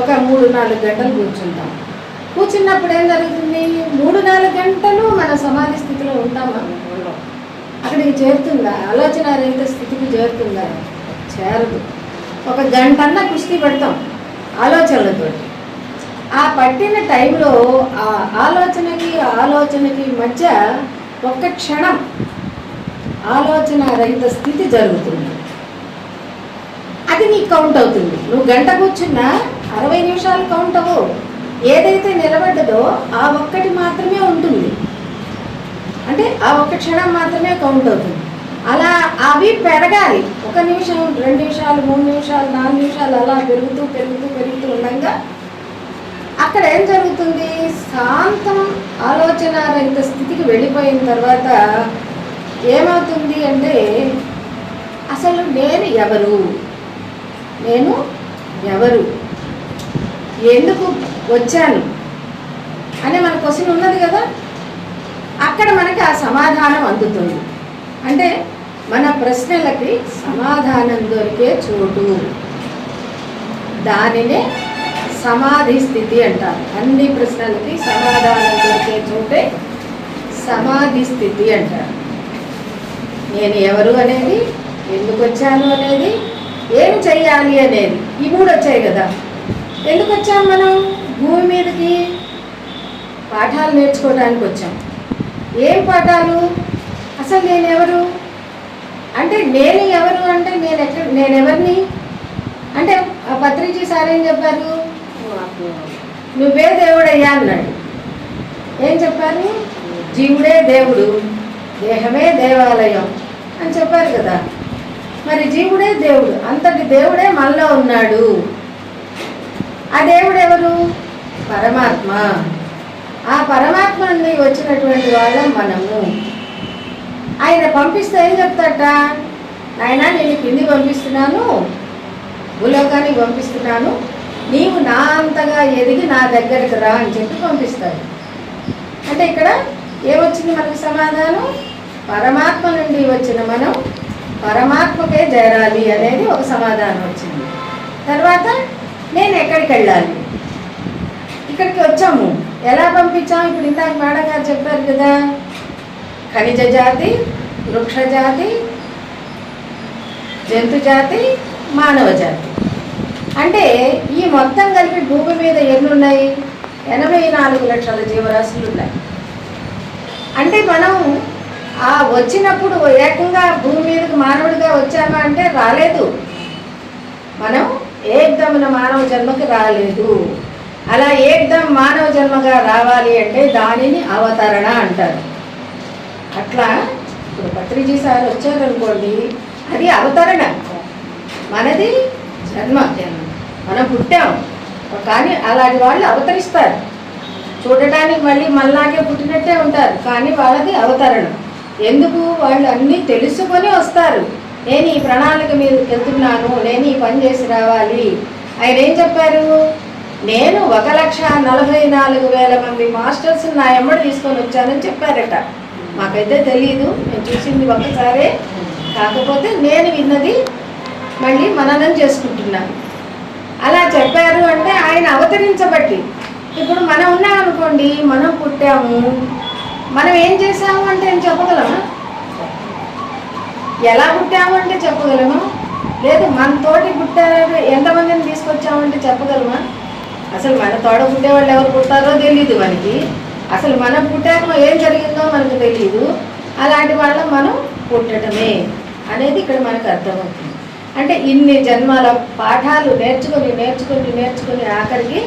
ఒక మూడు నాలుగు గంటలు కూర్చుంటాం. కూర్చున్నప్పుడు ఏం జరుగుతుంది? మూడు నాలుగు గంటలు మన సమాధి స్థితిలో ఉంటాం మనం ఉండం. అక్కడికి చేరుతుందా? ఆలోచన రహిత స్థితికి చేరుతుందా? చేరదు. ఒక గంటన్నా కుస్తీ పెడతాం ఆలోచనలతో ఆ పట్టిన టైంలో ఆ ఆలోచనకి ఆలోచనకి మధ్య ఒక్క క్షణం ఆలోచన రహిత స్థితి జరుగుతుంది. అది నీకు కౌంట్ అవుతుంది. నువ్వు గంట కూర్చున్నా అరవై నిమిషాలు కౌంట్ అవ్వవు ఏదైతే నిలబడ్డదో ఆ ఒక్కటి మాత్రమే ఉంటుంది. అంటే ఆ ఒక్క క్షణం మాత్రమే కౌంట్ అవుతుంది. అలా అవి పెరగాలి. ఒక నిమిషం రెండు నిమిషాలు మూడు నిమిషాలు నాలుగు నిమిషాలు అలా పెరుగుతూ పెరుగుతూ పెరుగుతూ ఉండగా అక్కడ ఏం జరుగుతుంది? శాంతం ఆలోచన రహిత స్థితికి వెళ్ళిపోయిన తర్వాత ఏమవుతుంది అంటే అసలు నేను ఎవరు? నేను ఎవరు? ఎందుకు వచ్చాను? అనే మన క్వశ్చన్ ఉన్నది కదా? అక్కడ మనకి ఆ సమాధానం అందుతుంది. అంటే మన ప్రశ్నలకి సమాధానం దొరికే చోటు. దానినే సమాధి స్థితి అంటారు. అన్ని ప్రశ్నలకి సమాధానం దొరికే చోటే సమాధి స్థితి అంటారు. నేను ఎవరు అనేది? ఎందుకు వచ్చాను అనేది? ఏం చెయ్యాలి అనేది? ఈ మూడు వచ్చాయి కదా. ఎందుకు వచ్చాం మనం? భూమి మీదకి పాఠాలు నేర్చుకోవడానికి వచ్చాం. ఏం పాఠాలు? అసలు నేను ఎవరు అంటే నేను ఎవరు? అంటే నేను ఎక్కడ నేను ఎవరిని అంటే ఆ పత్రిజీ సార్ ఏం చెప్పారు? నువ్వే దేవుడయ్యా అన్నాడు. ఏం చెప్పారు? జీవుడే దేవుడు దేహమే దేవాలయం అని చెప్పారు కదా. మరి జీవుడే దేవుడు అంతటి దేవుడే మనలో ఉన్నాడు. ఆ దేవుడు ఎవరు? పరమాత్మ. ఆ పరమాత్మ నుండి వచ్చినటువంటి వాళ్ళం మనము. ఆయన పంపిస్తే ఏం చెప్తాట? నాయన నేను కింది పంపిస్తున్నాను భూలోకానికి పంపిస్తున్నాను. నీవు నా అంతగా ఎదిగి నా దగ్గరికి రా అని చెప్పి పంపిస్తాడు. అంటే ఇక్కడ ఏమొచ్చింది మనకు సమాధానం? పరమాత్మ నుండి వచ్చిన మనం పరమాత్మకే చేరాలి అనేది ఒక సమాధానం వచ్చింది. తర్వాత నేను ఎక్కడికి వెళ్ళాలి? ఇక్కడికి వచ్చాము. ఎలా పంపించాము ఇప్పుడు ఇందాక మేడం గారు చెప్పారు కదా. ఖనిజ జాతి వృక్ష జాతి జంతు జాతి మానవ జాతి. అంటే ఈ మొత్తం కలిపి భూమి మీద ఎన్ని ఉన్నాయి ఎనభై నాలుగు లక్షల జీవరాశులు ఉన్నాయి. అంటే మనం ఆ వచ్చినప్పుడు ఏకంగా భూమి మీదకి మానవుడిగా వచ్చామా అంటే రాలేదు. మనం ఏకదమున మానవ జన్మకి రాలేదు. అలా ఏకదం మానవ జన్మగా రావాలి అంటే దానిని అవతరణ అంటారు. అట్లా ఇప్పుడు పత్రిజీ సార్ వచ్చారనుకోండి అది అవతరణ. మనది జన్మ. మనం పుట్టాం. కానీ అలాంటి వాళ్ళు అవతరిస్తారు. చూడటానికి మళ్ళీ మళ్ళాగే పుట్టినట్టే ఉంటారు. కానీ వాళ్ళది అవతరణ. ఎందుకు? వాళ్ళు అన్నీ తెలుసుకొని వస్తారు. నేను ఈ ప్రణాళిక మీద వెళ్తున్నాను నేను ఈ పని చేసి రావాలి. ఆయన ఏం చెప్పారు? నేను ఒక లక్ష నలభై నాలుగు వేల మంది మాస్టర్స్ నా ఎమ్మడి తీసుకొని వచ్చానని చెప్పారట. మాకైతే తెలియదు నేను చూసింది ఒకసారే కాకపోతే నేను విన్నది మళ్ళీ మననం చేసుకుంటున్నాను. అలా చెప్పారు అంటే ఆయన అవతరించబట్టి ఇప్పుడు మనం ఉన్నాం అనుకోండి మనం పుట్టాము. మనం ఏం చేసాము అంటే ఏం చెప్పగలమా ఎలా పుట్టామంటే చెప్పగలము? లేదు మన తోటి పుట్టారు ఎంతమందిని తీసుకొచ్చామంటే చెప్పగలమా? అసలు మన తోట పుట్టే వాళ్ళు ఎవరు పుట్టారో తెలియదు మనకి. అసలు మనం పుట్టాక ఏం జరిగిందో మనకు తెలియదు అలాంటి వాళ్ళ మనం పుట్టడమే అనేది ఇక్కడ మనకు అర్థమవుతుంది. అంటే ఇన్ని జన్మాల పాఠాలు నేర్చుకొని నేర్చుకొని నేర్చుకొని ఆఖరికి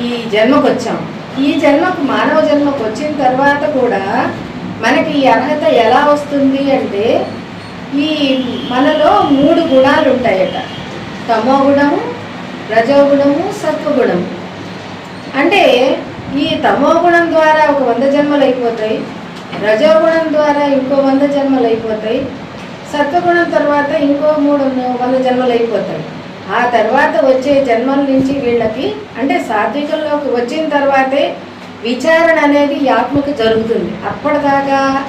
ఈ జన్మకు వచ్చాం ఈ జన్మకు మానవ జన్మకు వచ్చిన తర్వాత కూడా మనకి ఈ అర్హత ఎలా వస్తుంది అంటే ఈ మనలో మూడు గుణాలు ఉంటాయట. తమోగుణము రజోగుణము సత్వగుణము. అంటే ఈ తమోగుణం ద్వారా ఒక వంద జన్మలు అయిపోతాయి రజోగుణం ద్వారా ఇంకో వంద జన్మలు అయిపోతాయి సత్వగుణం తర్వాత ఇంకో మూడు వంద జన్మలు అయిపోతాయి. ఆ తర్వాత వచ్చే జన్మల నుంచి వీళ్ళకి అంటే సాత్వికంలోకి వచ్చిన తర్వాతే విచారణ అనేది ఆత్మకు జరుగుతుంది. అప్పటిదాకా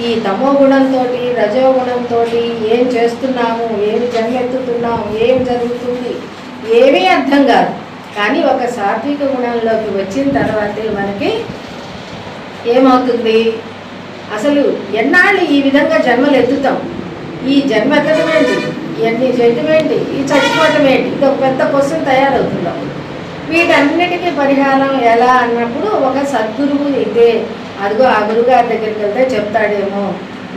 ఈ తమో గుణంతో రజోగుణంతో ఏం చేస్తున్నాము ఏమి జన్మెత్తుతున్నాము ఏం జరుగుతుంది ఏమీ అర్థం కాదు. కానీ ఒక సాత్విక గుణంలోకి వచ్చిన తర్వాతే మనకి ఏమవుతుంది? అసలు ఎన్నాళ్ళు ఈ విధంగా జన్మలు ఎత్తుతాం? ఈ జన్మ ఎత్తడం ఏంటి? ఇవన్నీ చేయటం ఏంటి? ఈ చచ్చిపోవటం ఏంటి? ఇది ఒక పెద్ద క్వశ్చన్ తయారవుతున్నాం. వీటన్నిటికీ పరిహారం ఎలా అన్నప్పుడు ఒక సద్గురువు ఇదే అదిగో ఆ గురువు గారి దగ్గరికి వెళ్తే చెప్తాడేమో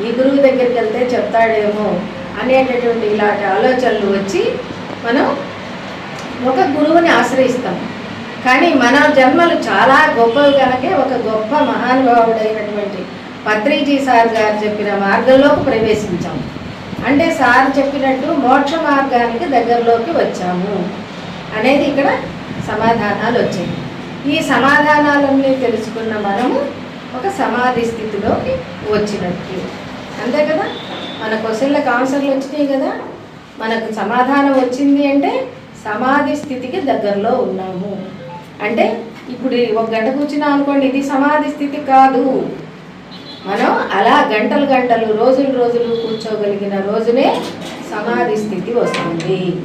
ఈ గురువు దగ్గరికి వెళ్తే చెప్తాడేమో అనేటటువంటి ఇలాంటి ఆలోచనలు వచ్చి మనం ఒక గురువుని ఆశ్రయిస్తాం. కానీ మన జన్మలు చాలా గొప్పవి కనుకే ఒక గొప్ప మహానుభావుడైనటువంటి పత్రిజీ సార్ గారు చెప్పిన మార్గంలోకి ప్రవేశించాము అంటే సార్ చెప్పినట్టు మోక్ష మార్గానికి దగ్గరలోకి వచ్చాము అనేది ఇక్కడ సమాధానాలు వచ్చాయి. ఈ సమాధానాలన్నీ తెలుసుకున్న మనము ఒక సమాధి స్థితిలోకి వచ్చినట్టు. అంతే కదా? మన క్వశ్చన్లకు ఆన్సర్లు వచ్చినాయి కదా? మనకు సమాధానం వచ్చింది అంటే సమాధి స్థితికి దగ్గరలో ఉన్నాము. అంటే ఇప్పుడు ఒక గంట కూర్చున్నాం అనుకోండి ఇది సమాధి స్థితి కాదు. మనం అలా గంటలు గంటలు రోజులు రోజులు కూర్చోగలిగిన రోజునే సమాధి స్థితి వస్తుంది.